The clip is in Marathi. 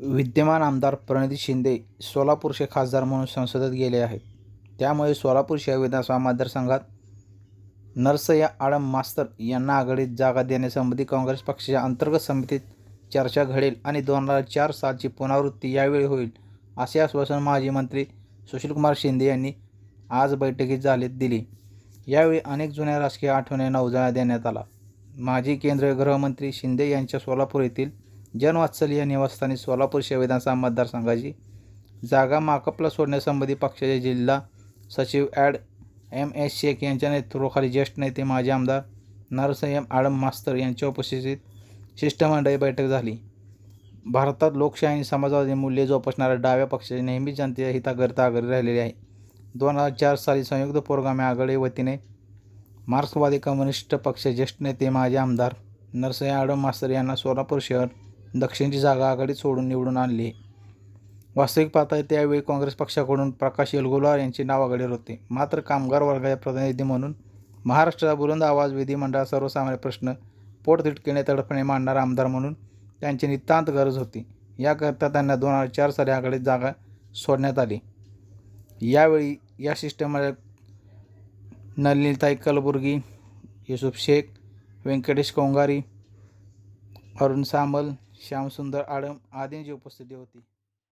विद्यमान आमदार प्रणिती शिंदे सोलापूरचे खासदार म्हणून संसदेत गेले आहेत. त्यामुळे सोलापूर शहर विधानसभा मतदारसंघात नरसय्या आडम मास्तर यांना आघाडीत जागा देण्यासंबंधी काँग्रेस पक्षाच्या अंतर्गत समितीत चर्चा घडेल आणि दोन हजार चार सालची पुनरावृत्ती यावेळी होईल असे आश्वासन माजी मंत्री सुशीलकुमार शिंदे यांनी आज बैठकीत झालीत दिली. यावेळी अनेक जुन्या राजकीय आठवणींना उजाळा देण्यात आला माजी केंद्रीय गृहमंत्री शिंदे यांच्या सोलापूर येथील जनवात्सल्य या निवासस्थानी सोलापूर शहर विधानसभा मतदारसंघाची जागा माकपला सोडण्यासंबंधी पक्षाचे जिल्हा सचिव ॲड एम एस शेख यांच्या नेतृत्वाखाली ज्येष्ठ नेते माजी आमदार नरसय्यम आडम मास्तर यांच्या उपस्थितीत शिष्टमंडळी बैठक झाली. भारतात लोकशाही आणि समाजवादी मूल्ये जोपासणाऱ्या डाव्या पक्षाचे नेहमीच जनतेच्या हिताकरिता आघाडी राहिलेली आहे. दोन हजार चार साली संयुक्त पुरोगामी आघाडी वतीने मार्क्सवादी कम्युनिस्ट पक्ष ज्येष्ठ नेते माजी आमदार नरसय्या आडम मास्तर यांना सोलापूर शहर दक्षिणची जागा आघाडीत सोडून निवडून आणली. वास्तविक पाहता त्यावेळी काँग्रेस पक्षाकडून प्रकाश येलगोलार यांचे नाव आघाडीवर होते. मात्र कामगार वर्गाच्या प्रतिनिधी म्हणून महाराष्ट्राचा बुलंद आवाज विधिमंडळ सर्वसामान्य प्रश्न पोटतिटकीने तडफणे मांडणारा आमदार म्हणून त्यांची नितांत गरज होती. याकरता त्यांना दोन हजार चार साली आघाडीत जागा सोडण्यात आली. यावेळी या सिस्टममध्ये नलिनीताई कलबुर्गी युसुफ शेख व्यंकटेश कोंगारी अरुण सामल श्यामसुंदर आडम आदींची उपस्थिती होती.